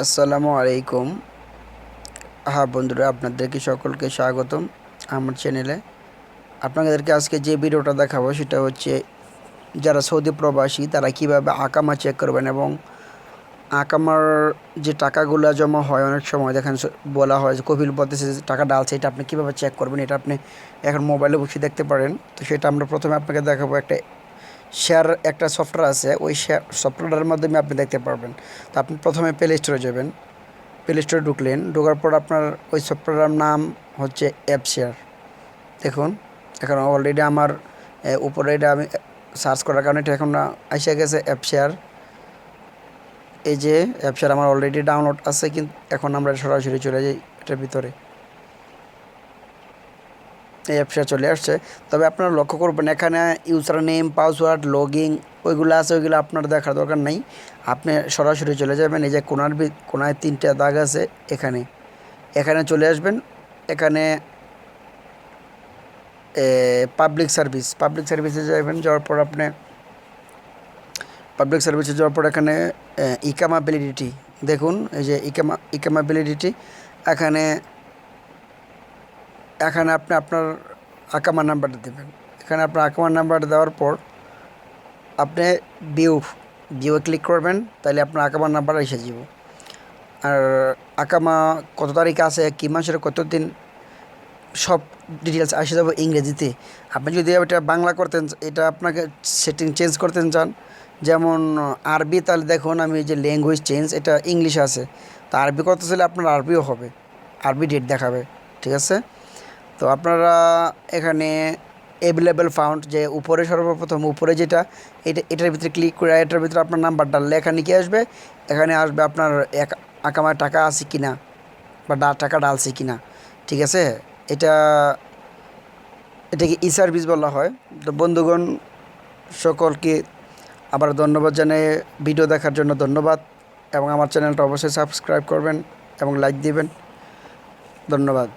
আসসালামু আলাইকুম। হ্যাঁ বন্ধুরা, আপনাদেরকে সকলকে স্বাগতম আমার চ্যানেলে। আপনাদেরকে আজকে যে ভিডিওটা দেখাবো সেটা হচ্ছে যারা সৌদি প্রবাসী, তারা কীভাবে আকামা চেক করবেন এবং আকামার যে টাকাগুলো জমা হয়, অনেক সময় দেখেন বলা হয় যে কপিল যে টাকা ডালছে এটা আপনি কীভাবে চেক করবেন, এটা আপনি এখন মোবাইলে বসে দেখতে পারেন। তো সেটা আমরা প্রথমে আপনাকে দেখাবো একটা শেয়ার একটা সফটওয়্যার আছে, ওই শেয়ার সফটওয়্যারের মাধ্যমে আপনি দেখতে পারবেন। তো আপনি প্রথমে প্লে স্টোরে যাবেন। প্লে স্টোরে ঢুকলেন, ঢোকার পর আপনার ওই সফটওয়্যারের নাম হচ্ছে অ্যাপ শেয়ার দেখুন, এখন অলরেডি আমার উপরে এটা আমি সার্চ করার কারণে এটা এখন এসে গেছে অ্যাপ শেয়ার এই যে অ্যাপ শেয়ার আমার অলরেডি ডাউনলোড আছে, কিন্তু এখন আমরা সরাসরি চলে যাই এটার ভিতরে। এই অ্যাপসটা চলে আসছে। তবে আপনারা লক্ষ্য করবেন, এখানে ইউজার নেম পাসওয়ার্ড লগিং ওইগুলো আছে, ওইগুলো আপনার দেখার দরকার নেই। আপনি সরাসরি চলে যাবেন, এই যে কোনার কোনায় তিনটা দাগ আছে এখানে। এখানে চলে আসবেন, এখানে পাবলিক সার্ভিস পাবলিক সার্ভিসে যাবেন, যাওয়ার পর আপনি পাবলিক সার্ভিসে যাওয়ার পর এখানে ইকামা ভ্যালিডিটি দেখুন, এই যে ইকামা ইকামা ভ্যালিডিটি এখানে এখানে আপনি আপনার আকামা নাম্বারটা দেবেন। এখানে আপনার আকামা নাম্বারটা দেওয়ার পর আপনি ভিউ ভিউয়ে ক্লিক করবেন, তাহলে আপনার আকামা নাম্বার এসে যাব। আর আকামা কত তারিখ আছে, কী মাসের কত দিন, সব ডিটেলস আসে যাব ইংরেজিতে। আপনি যদি এটা বাংলা করতেন, এটা আপনাকে সেটিং চেঞ্জ করতেন চান যেমন আরবি, তাহলে দেখুন আমি যে ল্যাঙ্গুয়েজ চেঞ্জ এটা ইংলিশ আছে। তো আরবি করতে চাইলে আপনার আরবিও হবে। আরবি ডেট দেখাবে, ঠিক আছে? তো আপনারা এখানে অ্যাভেলেবেল ফাউন্ড যে উপরে সর্বপ্রথম, উপরে যেটা, এটা, এটার ভিতরে ক্লিক করে এটার ভিতরে আপনার নাম্বার ডাললে এখানে কি আসবে। এখানে আসবে আপনার এক আকামায় টাকা আছে কি না বা ডা, টাকা ডালছে কি না ঠিক আছে? এটা, এটাকে ই সার্ভিস বলা হয়। তো বন্ধুগণ, সকলকে আবার ধন্যবাদ জানিয়ে ভিডিও দেখার জন্য ধন্যবাদ এবং আমার চ্যানেলটা অবশ্যই সাবস্ক্রাইব করবেন এবং লাইক দিবেন। ধন্যবাদ।